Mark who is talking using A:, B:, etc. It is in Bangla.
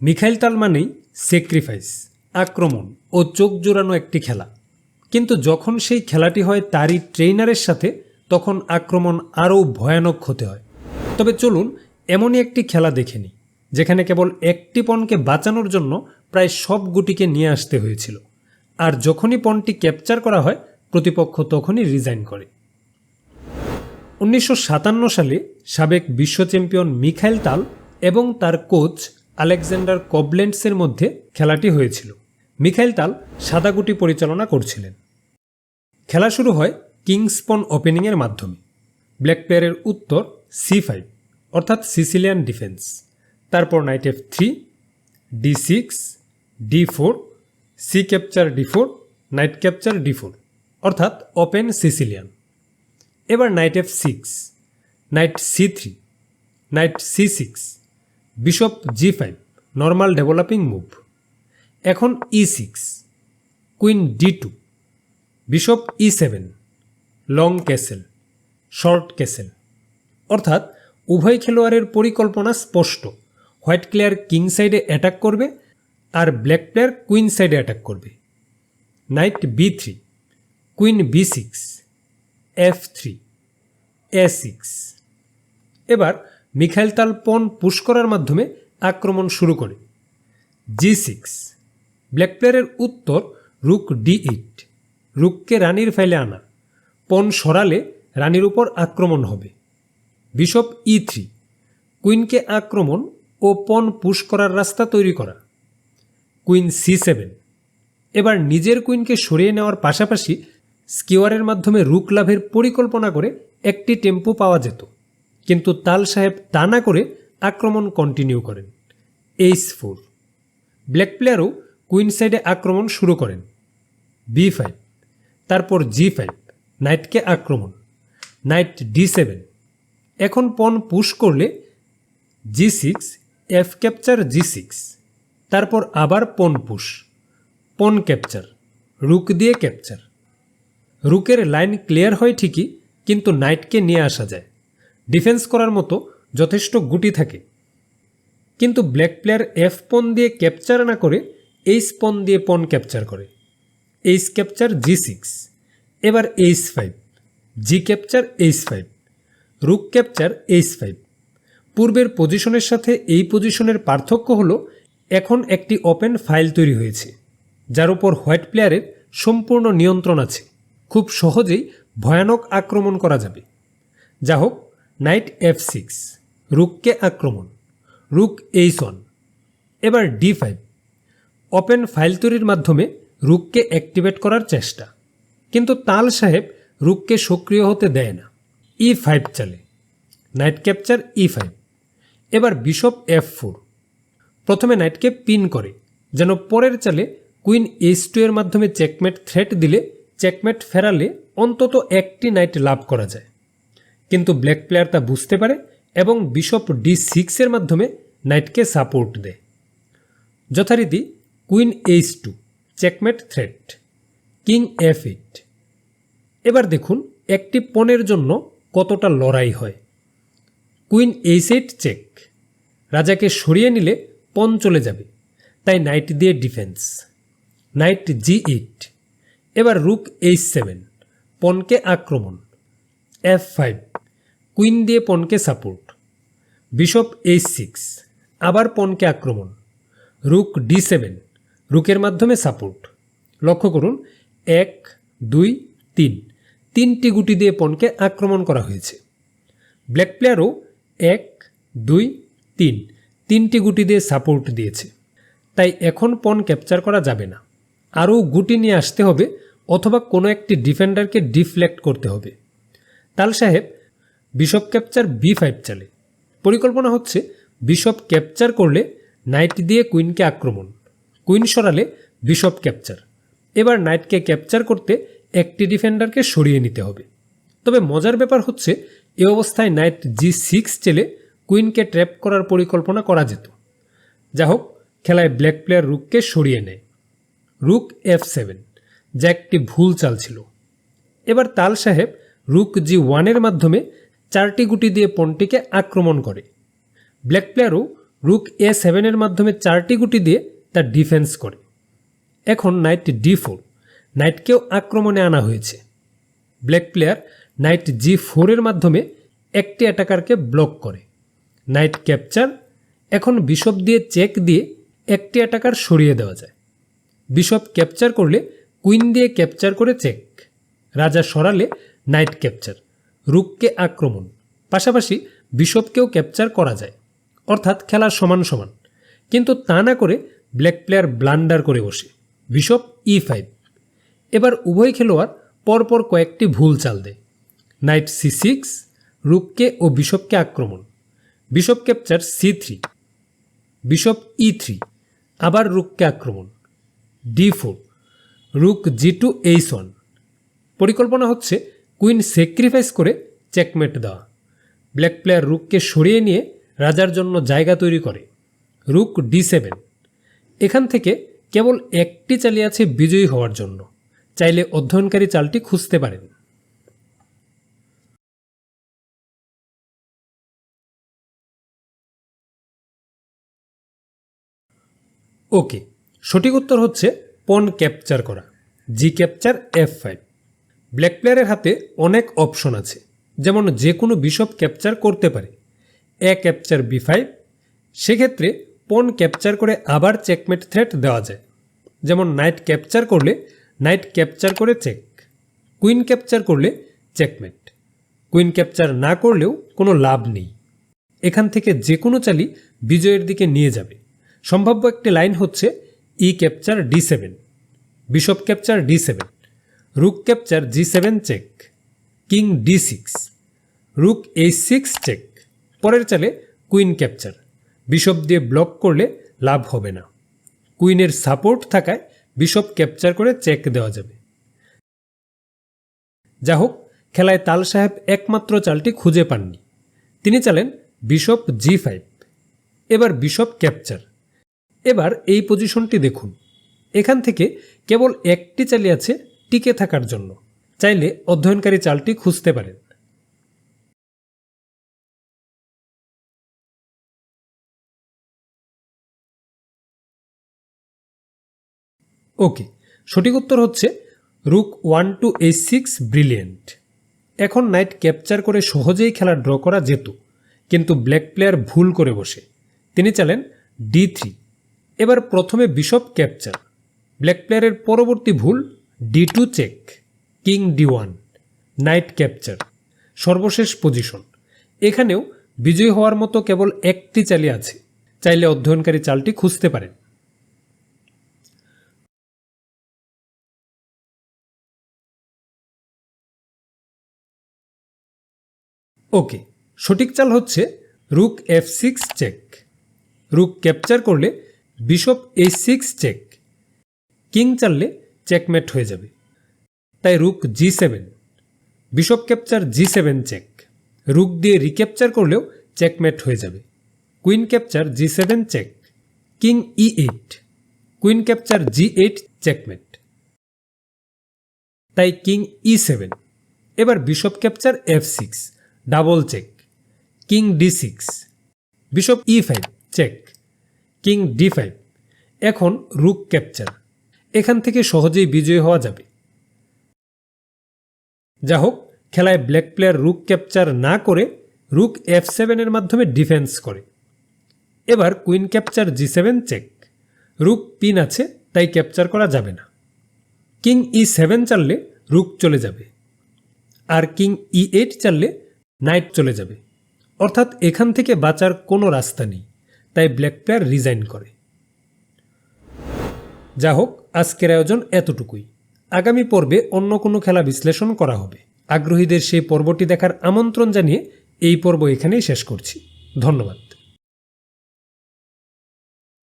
A: মিখাইল তাল মানেই স্যাক্রিফাইস আক্রমণ ও চোখ জোড়ানো একটি খেলা। কিন্তু যখন সেই খেলাটি হয় তারই ট্রেইনারের সাথে, তখন আক্রমণ আরও ভয়ানক হতে হয়। তবে চলুন এমনই একটি খেলা দেখে নিই, যেখানে কেবল একটি পণকে বাঁচানোর জন্য প্রায় সব গুটিকে নিয়ে আসতে হয়েছিল। আর যখনই পণটি ক্যাপচার করা হয়, প্রতিপক্ষ তখনই রিজাইন করে। উনিশশো সাতান্ন সালে সাবেক বিশ্ব চ্যাম্পিয়ন মিখাইল তাল এবং তার কোচ আলেকজান্ডার কবলেন্টসের মধ্যে খেলাটি হয়েছিল। মিখাইল তাল সাদা গুটি পরিচালনা করছিলেন। খেলা শুরু হয় কিংসপন ওপেনিংয়ের মাধ্যমে। ব্ল্যাক প্লেয়ারের উত্তর সি ফাইভ, অর্থাৎ সিসিলিয়ান ডিফেন্স। তারপর knight F three, D six, D four, C capture D four, knight capture D four, অর্থাৎ ওপেন সিসিলিয়ান। এবার knight F six, knight C three, knight C six bishop G five normal developing move এখন E six queen D two bishop E seven long castle short castle অর্থাৎ উভয় খেলোয়াড়ের পরিকল্পনা স্পষ্ট। হোয়াইট প্লেয়ার কিং সাইডে অ্যাটাক করবে, আর ব্ল্যাক প্লেয়ার কুইন সাইডে অ্যাটাক করবে। Knight B three queen B six F three A six এবার মিখাইল তাল পন পুশ করার মাধ্যমে আক্রমণ শুরু করে। জি সিক্স, ব্ল্যাক প্লেয়ারের উত্তর রুক ডি এইট, রুককে রানীর ফাইলে আনা। পন সরালে রানীর উপর আক্রমণ হবে। বিশপ ই থ্রি, কুইনকে আক্রমণ ও পন পুশ করার রাস্তা তৈরি করা। কুইন সি সেভেন, এবার নিজের কুইনকে সরিয়ে নেওয়ার পাশাপাশি স্কিওয়ারের মাধ্যমে রুক লাভের পরিকল্পনা করে একটি টেম্পো পাওয়া যেত। কিন্তু তাল সাহেব তা না করে আক্রমণ কন্টিনিউ করেন। এইচ ফোর ব্ল্যাক প্লেয়ারও কুইন সাইডে আক্রমণ শুরু করেন। বি ফাইভ তারপর জি ফাইভ নাইটকে আক্রমণ। নাইট ডি সেভেন এখন পন পুশ করলে G six F capture G six তারপর আবার পন পুশ পন ক্যাপচার রুক দিয়ে ক্যাপচার রুকের লাইন ক্লিয়ার হয় ঠিকই, কিন্তু নাইটকে নিয়ে আসা যায়। ডিফেন্স করার মতো যথেষ্ট গুটি থাকে। কিন্তু ব্ল্যাক প্লেয়ার এফ পন দিয়ে ক্যাপচার না করে, এইচ পন দিয়ে পন ক্যাপচার করে। এইচ ক্যাপচার জি সিক্স, এবার H five, G capture H five, rook capture H five. পূর্বের পজিশনের সাথে এই পজিশনের পার্থক্য হল, এখন একটি ওপেন ফাইল তৈরি হয়েছে, যার উপর হোয়াইট প্লেয়ারের সম্পূর্ণ নিয়ন্ত্রণ আছে। খুব সহজেই ভয়ানক আক্রমণ করা যাবে। যা হোক নাইট এফ সিক্স, রুককে আক্রমণ, রুক এইচ ওয়ান এবার ডি ফাইভ। ওপেন ফাইল তৈরির মাধ্যমে রুককে অ্যাক্টিভেট করার চেষ্টা। কিন্তু তাল সাহেব রুককে সক্রিয় হতে দেয় না। ই ফাইভ চালে। Knight capture E five. এবার বিশপ এফ ফোর। প্রথমে নাইটকে পিন করে, যেন পরের চালে কুইন এইচ টু এর মাধ্যমে চেকমেট থ্রেট দিলে চেকমেট ফেরালে অন্তত একটি নাইট লাভ করা যায়। কিন্তু ব্ল্যাক প্লেয়ার তা বুঝতে পারে এবং বিশপ ডি সিক্সের মাধ্যমে নাইটকে সাপোর্ট দেয়। যথারীতি queen H two, checkmate threat, king F eight. এবার দেখুন একটি পনেরো জন্য কতটা লড়াই হয়। কুইন এইচ এইট চেক, রাজাকে সরিয়ে নিলে পন চলে যাবে, তাই নাইট দিয়ে ডিফেন্স। নাইট জি এইট, এবার রুক এইচ সেভেন, পনকে আক্রমণ, এফ ফাইভ। কুইন দিয়ে পনকে সাপোর্ট। Bishop H six. আবার পনকে আক্রমণ। রুক ডি সেভেন। রুকের মাধ্যমে সাপোর্ট। লক্ষ্য করুন, এক, দুই, তিন। তিনটি গুটি দিয়ে পনকে আক্রমণ করা হয়েছে। ব্ল্যাক প্লেয়ারও এক, দুই, তিন। তিনটি গুটি দিয়ে সাপোর্ট দিয়েছে। তাই এখন পন ক্যাপচার করা যাবে না। আরও গুটি নিয়ে আসতে হবে, অথবা কোনো একটি ডিফেন্ডারকে ডিফ্লেক্ট করতে হবে। তাল সাহেব বিশপ ক্যাপচার বি ফাইভ চালে। পরিকল্পনা হচ্ছে বিশপ ক্যাপচার করলে নাইট দিয়ে কুইনকে আক্রমণ। কুইন সরালে বিশপ ক্যাপচার এবার নাইটকে ক্যাপচার করতে একটি ডিফেন্ডারকে সরিয়ে নিতে হবে। তবে মজার ব্যাপার হচ্ছে এ অবস্থায় নাইট জি সিক্স চেলে কুইনকে ট্র্যাপ করার পরিকল্পনা করা যেত। যা হোক, খেলায় ব্ল্যাক প্লেয়ার রুককে সরিয়ে নেয়। রুক এফ সেভেন যা একটি ভুল চাল ছিল। এবার তাল সাহেব রুক জি ওয়ানের মাধ্যমে চারটি গুটি দিয়ে পনটিকে আক্রমণ করে। ব্ল্যাক প্লেয়ারও রুক এ সেভেনের মাধ্যমে চারটি গুটি দিয়ে তার ডিফেন্স করে। এখন নাইট ডি ফোর, নাইটকেও আক্রমণে আনা হয়েছে। ব্ল্যাক প্লেয়ার নাইট জি ফোরের মাধ্যমে একটি অ্যাটাকারকে ব্লক করে। নাইট ক্যাপচার এখন বিশপ দিয়ে চেক দিয়ে একটি অ্যাটাকার সরিয়ে দেওয়া যায়। বিশপ ক্যাপচার করলে কুইন দিয়ে ক্যাপচার করে চেক। রাজা সরালে নাইট ক্যাপচার। রুককে আক্রমণ। পাশাপাশি বিশপকেও ক্যাপচার করা যায়। অর্থাৎ খেলা সমান সমান। কিন্তু তা না করে ব্ল্যাক প্লেয়ার ব্লান্ডার করে বসে। বিশপ ই ফাইভ এবার উভয় খেলোয়াড় পরপর কয়েকটি ভুল চাল দেয়। নাইট সি সিক্স রুককে ও বিশপকে আক্রমণ। Bishop capture C three bishop E three আবার রুককে আক্রমণ। D four rook G two H one পরিকল্পনা হচ্ছে কুইন স্যাক্রিফাইস করে চেকমেট দেওয়া। ব্ল্যাক প্লেয়ার রুককে সরিয়ে নিয়ে রাজার জন্য জায়গা তৈরি করে। রুক ডি সেভেন এখান থেকে কেবল একটি চালি আছে বিজয়ী হওয়ার জন্য। চাইলে অধ্যয়নকারী চালটি খুঁজতে পারেন। ওকে, সঠিক উত্তর হচ্ছে পন ক্যাপচার করা। G capture F five black প্লেয়ারের হাতে অনেক অপশন আছে। যেমন যে কোনো বিশপ ক্যাপচার করতে পারে। এ ক্যাপচার বি ফাইভ সেক্ষেত্রে পন ক্যাপচার করে আবার চেকমেট থ্রেট দেওয়া যায়। যেমন নাইট ক্যাপচার করলে নাইট ক্যাপচার করে চেক কুইন ক্যাপচার করলে চেকমেট কুইন ক্যাপচার না করলেও কোনো লাভ নেই। এখান থেকে যে কোনো চালই বিজয়ের দিকে নিয়ে যাবে। সম্ভাব্য একটি লাইন হচ্ছে E capture D seven bishop capture D seven rook capture G seven check king D six rook H six check পরের চালে কুইন ক্যাপচার বিশপ দিয়ে ব্লক করলে লাভ হবে না। কুইনের সাপোর্ট থাকায় বিশপ ক্যাপচার করে চেক দেওয়া যাবে। যা হোক খেলায় তাল সাহেব একমাত্র চালটি খুঁজে পাননি। তিনি চালেন বিশপ জি ফাইভ এবার বিশপ ক্যাপচার এবার এই পজিশনটি দেখুন। এখান থেকে কেবল একটি চালি আছে টিকে থাকার জন্য। চাইলে অধ্যয়নকারী চালটি খুঁজতে পারেন। ওকে, সঠিক উত্তর হচ্ছে rook one two H six brilliant. এখন নাইট ক্যাপচার করে সহজেই খেলা ড্র করা যেত, কিন্তু ব্ল্যাক প্লেয়ার ভুল করে বসে। তিনি চালেন ডি থ্রি। এবার প্রথমে বিশপ ক্যাপচার। ব্ল্যাক প্লেয়ারের পরবর্তী ভুল D two check king D one knight capture সর্বশেষ পজিশন এখানেও বিজয়ী হওয়ার মতো কেবল একটি চালি আছে, চাইলে অধ্যয়নকারী চালটি খুঁজতে পারেন। ওকে সঠিক চাল হচ্ছে rook F six check rook capture করলে bishop H six check king চাললে checkmate হয়ে যাবে। তাই rook G seven bishop capture G seven check rook দিয়ে রিক্যাপচার করলেও চেকমেট হয়ে যাবে। Queen capture G seven check king E eight queen capture G eight checkmate তাই কিং ই সেভেন এবার bishop capture F six double check king D six bishop E five check king D five এখন রুক ক্যাপচার এখান থেকে সহজেই বিজয়ী হওয়া যাবে। যা হোক খেলায় ব্ল্যাক প্লেয়ার রুক ক্যাপচার না করে, রুক এফ সেভেনের মাধ্যমে ডিফেন্স করে। এবার queen capture G seven check rook pin আছে, তাই ক্যাপচার করা যাবে না। কিং ই সেভেন চাললে রুক চলে যাবে। আর কিং ই এইট চাললে নাইট চলে যাবে। অর্থাৎ এখান থেকে বাঁচার কোনো রাস্তা নেই, তাই ব্ল্যাক প্লেয়ার রিজাইন করে। যা হোক আজকের আয়োজন এতটুকুই। আগামী পর্বে অন্য কোনো খেলা বিশ্লেষণ করা হবে। আগ্রহীদের সেই পর্বটি দেখার আমন্ত্রণ জানিয়ে এই পর্ব এখানেই শেষ করছি। ধন্যবাদ।